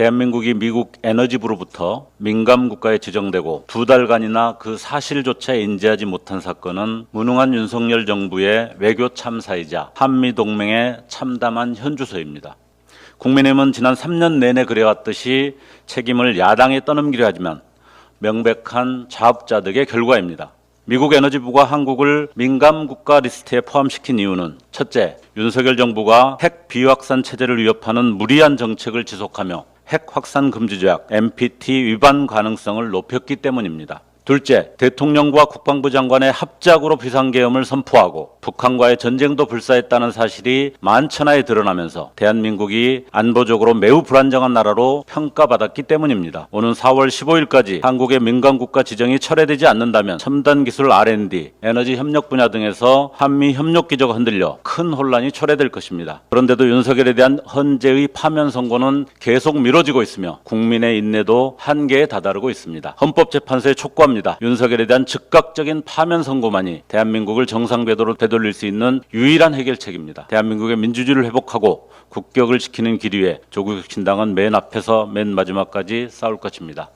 대한민국이 미국 에너지부로부터 민감 국가에 지정되고 두 달간이나 그 사실조차 인지하지 못한 사건은 무능한 윤석열 정부의 외교 참사이자 한미 동맹의 참담한 현주소입니다. 국민의힘은 지난 3년 내내 그래왔듯이 책임을 야당에 떠넘기려 하지만 명백한 자업자득의 결과입니다. 미국 에너지부가 한국을 민감 국가 리스트에 포함시킨 이유는 첫째, 윤석열 정부가 핵 비확산 체제를 위협하는 무리한 정책을 지속하며 핵 확산 금지 조약 NPT 위반 가능성을 높였기 때문입니다. 둘째, 대통령과 국방부 장관의 합작으로 비상계엄을 선포하고 북한과의 전쟁도 불사했다는 사실이 만천하에 드러나면서 대한민국이 안보적으로 매우 불안정한 나라로 평가받았기 때문입니다. 오는 4월 15일까지 한국의 민간국가 지정이 철회되지 않는다면 첨단 기술 R&D, 에너지 협력 분야 등에서 한미 협력 기조가 흔들려 큰 혼란이 초래될 것입니다. 그런데도 윤석열에 대한 헌재의 파면 선고는 계속 미뤄지고 있으며 국민의 인내도 한계에 다다르고 있습니다. 헌법재판소에 촉구 합니다. 윤석열에 대한 즉각적인 파면 선고만이 대한민국을 정상 궤도로 되돌릴 수 있는 유일한 해결책입니다. 대한민국의 민주주의를 회복하고 국격을 지키는 길 위에 조국 혁신당은 맨 앞에서 맨 마지막까지 싸울 것입니다.